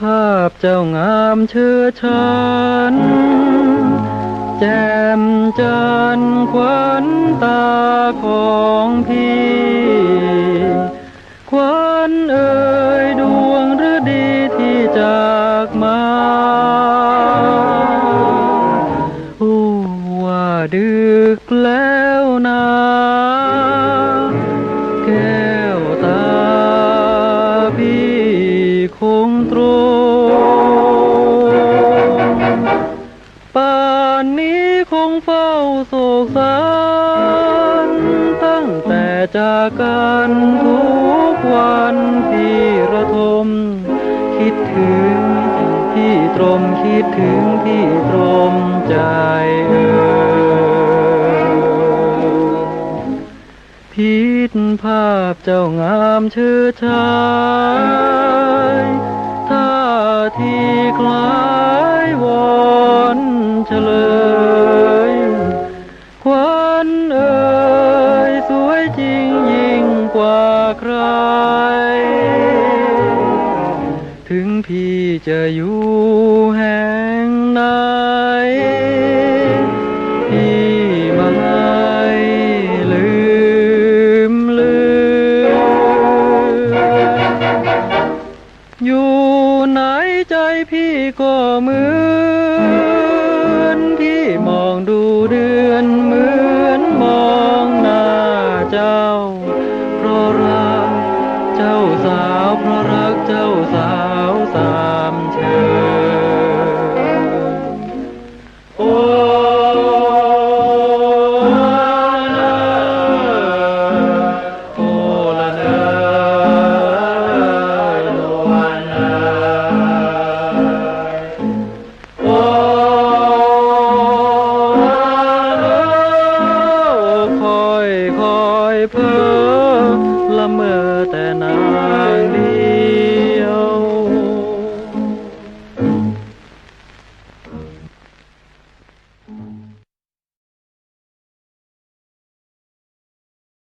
ภาพเจ้างามเชื่อฉันแจ่มจันทร์ขวัญตาของพี่ ควันเอ่ย จากกันทุกวันพี่ระทม คิดถึงพี่ตรมคิดถึงพี่ตรมใจเอ่ยพิษภาพเจ้างามเชื่อชายท่าทีคล้ายวอนเฉลย ใคร ถึงพี่จะอยู่แห่งไหน พี่ไม่ลืมลืม อยู่ไหนใจพี่ก็เหมือน สาวเพราะรักเจ้าสาวสามเชิญโอ้ Oh ละเมอแต่นางนี้